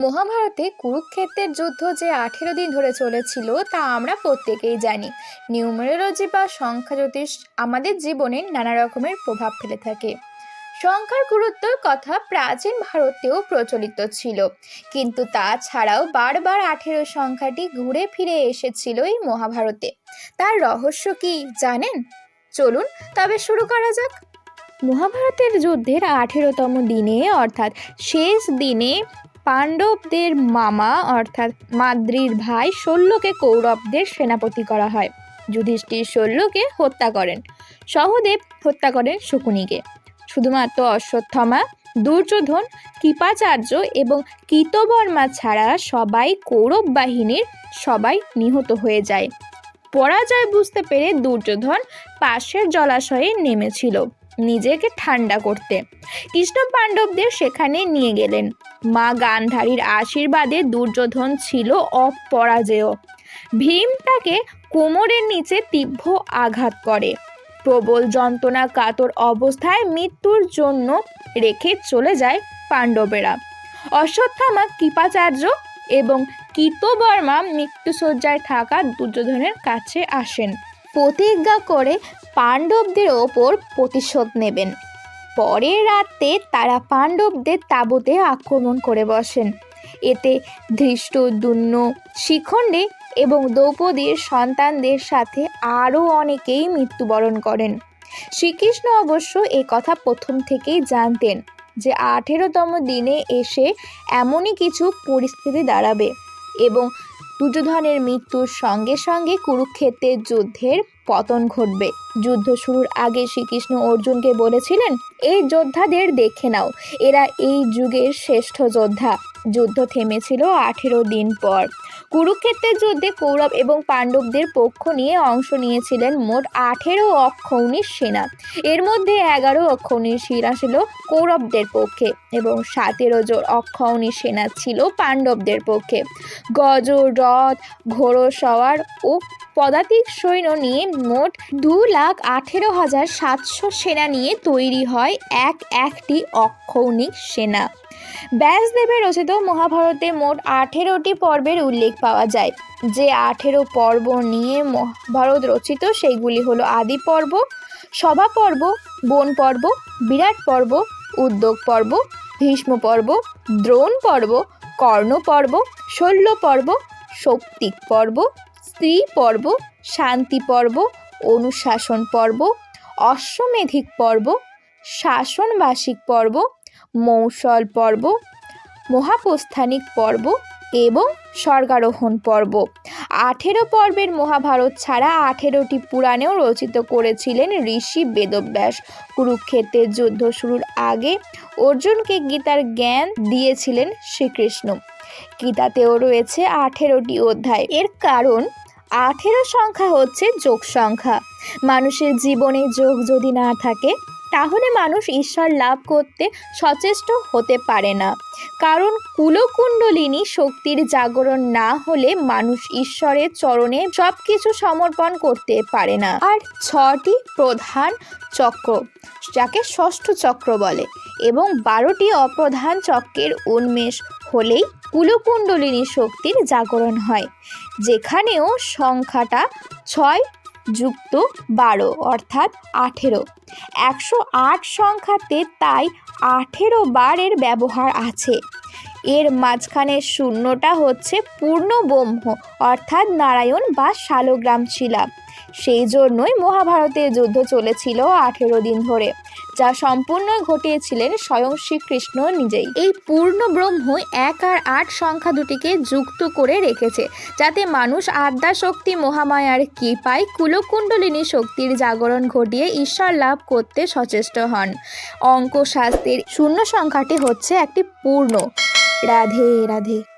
মহাভারতে কুরুক্ষেত্রের যুদ্ধ যে আঠেরো দিন ধরে চলেছিল, তা আমরা প্রত্যেকেই জানি। নিউমেরোলজি বা সংখ্যা জ্যোতিষ আমাদের জীবনে নানা রকমের প্রভাব ফেলে থাকে। সংখ্যার গুরুত্বর কথা প্রাচীন ভারতেও প্রচলিত ছিল। কিন্তু তাছাড়াও বারবার আঠেরো সংখ্যাটি ঘুরে ফিরে এসেছিল এই মহাভারতে। তার রহস্য কি জানেন? চলুন তবে শুরু করা যাক। মহাভারতের যুদ্ধের আঠেরোতম দিনে, অর্থাৎ শেষ দিনে পাণ্ডবদের মামা, অর্থাৎ মাদ্রির ভাই শল্যকে কৌরবদের সেনাপতি করা হয়। যুধিষ্ঠির শল্যকে হত্যা করেন। সহদেব হত্যা করেন শকুনিকে। শুধুমাত্র অশ্বত্থমা, দুর্যোধন, কৃপাচার্য এবং কৃতবর্মা ছাড়া সবাই কৌরব বাহিনীর সবাই নিহত হয়ে যায়। পরাজয় বুঝতে পেরে দুর্যোধন পাশের জলাশয়ে নেমেছিল। নিজেকে ঠান্ডা করতে। কৃষ্ণ পাণ্ডবদের সেখানে নিয়ে গেলেন। মা গান্ধারীর আশীর্বাদে দুর্যোধন ছিল অপরাজেয়। ভীম তাকে কোমরের নিচে তীব্র আঘাত করে। প্রবল যন্ত্রণা কাতর অবস্থায় মৃত্যুর জন্য রেখে চলে যায় পাণ্ডবেরা। অশ্বত্থামা কৃপাচার্য এবং কৃতবর্মা মৃত্যুসজ্জায় থাকা দুর্যোধনের কাছে আসেন। প্রতিজ্ঞা করে পাণ্ডবদের ওপর প্রতিশোধ নেবেন। পরের রাতে তারা পাণ্ডবদের তাঁবুতে আক্রমণ করে বসেন। এতে ধৃষ্ট দুন্ন শিখণ্ডে এবং দ্রৌপদীর সন্তানদের সাথে আরও অনেকেই মৃত্যুবরণ করেন। শ্রীকৃষ্ণ অবশ্য এ কথা প্রথম থেকেই জানতেন যে আঠেরোতম দিনে এসে এমনই কিছু পরিস্থিতি দাঁড়াবে এবং দুর্যোধনের মৃত্যুর সঙ্গে সঙ্গে কুরুক্ষেত্রের যুদ্ধের পতন ঘটবে। যুদ্ধ শুরুর আগে শ্রীকৃষ্ণ অর্জুনকে বলেছিলেন, এই যোদ্ধাদের দেখে নাও, এরা এই যুগের শ্রেষ্ঠ যোদ্ধা। যুদ্ধ থেমেছিল আঠেরো দিন পর। কুরুক্ষেত্রের যুদ্ধে কৌরব এবং পাণ্ডবদের পক্ষ নিয়ে অংশ নিয়েছিলেন মোট আঠেরো অক্ষৌণীর সেনা। এর মধ্যে এগারো অক্ষৌণীর সেনা ছিল কৌরবদের পক্ষে এবং সতেরো জোর অক্ষৌণী সেনা ছিল পাণ্ডবদের পক্ষে। গজ রথ, ঘোড়সওয়ার ও পদাতিক সৈন্য নিয়ে মোট দু লাখ আঠেরো হাজার সাতশো সেনা নিয়ে তৈরি হয় এক একটি অক্ষৌণিক সেনা। ব্যাসদেবের রচিত মহাভারতে মোট আঠেরোটি পর্বের উল্লেখ পাওয়া যায়। যে আঠেরো পর্ব নিয়ে মহাভারত রচিত, সেইগুলি হলো আদি পর্ব, সভা পর্ব, বন পর্ব, বিরাট পর্ব, উদ্যোগ পর্ব, ভীষ্ম পর্ব, দ্রোণ পর্ব, কর্ণ পর্ব, শল্য পর্ব, শক্তিক পর্ব স্ত্রী পর্ব, শান্তি পর্ব, অনুশাসন পর্ব, অশ্বমেধিক পর্ব, শাসনবাসিক পর্ব, মৌসল পর্ব, মহাপ্রস্থানিক পর্ব এবং স্বর্গারোহণ পর্ব। আঠেরো পর্বের মহাভারত ছাড়া আঠেরোটি পুরাণেও রচিত করেছিলেন ঋষি বেদব্যাস। কুরুক্ষেত্রের যুদ্ধ শুরুর আগে অর্জুনকে গীতার জ্ঞান দিয়েছিলেন শ্রীকৃষ্ণ। গীতাতেও রয়েছে আঠেরোটি অধ্যায়। এর কারণ আঠেরো সংখ্যা হচ্ছে যোগ সংখ্যা। মানুষের জীবনে যোগ যদি না থাকে, তাহলে মানুষ ঈশ্বর লাভ করতে সচেষ্ট হতে পারে না। কারণ কুলকুণ্ডলিনী শক্তির জাগরণ না হলে মানুষ ঈশ্বরের চরণে সব কিছু সমর্পণ করতে পারে না। আর ছটি প্রধান চক্র, যাকে ষষ্ঠ চক্র বলে, এবং বারোটি অপ্রধান চক্রের উন্মেষ হলেই কুলকুণ্ডলিনী শক্তির জাগরণ হয়, যেখানেও সংখ্যাটা ছয় যুক্ত বারো, অর্থাৎ আঠেরো। একশো আট সংখ্যাতে তাই আঠেরো বারের ব্যবহার আছে। এর মাঝখানে শূন্যটা হচ্ছে পূর্ণ ব্রহ্ম অর্থাৎ নারায়ণ বা শালগ্রাম শিলা। সেই জন্যই মহাভারতের যুদ্ধ চলেছিল আঠেরো দিন ধরে, যা সম্পূর্ণ ঘটিয়েছিলেন স্বয়ং শ্রীকৃষ্ণ নিজেই। এই পূর্ণ ব্রহ্ম এক আর আট সংখ্যা দুটিকে যুক্ত করে রেখেছে, যাতে মানুষ আদ্যা শক্তি মহামায়ার কৃপায় কুলকুণ্ডলিনী শক্তির জাগরণ ঘটিয়ে ঈশ্বর লাভ করতে সচেষ্ট হন। অঙ্ক শাস্ত্রের শূন্য সংখ্যাটি হচ্ছে একটি পূর্ণ। রাধে রাধে।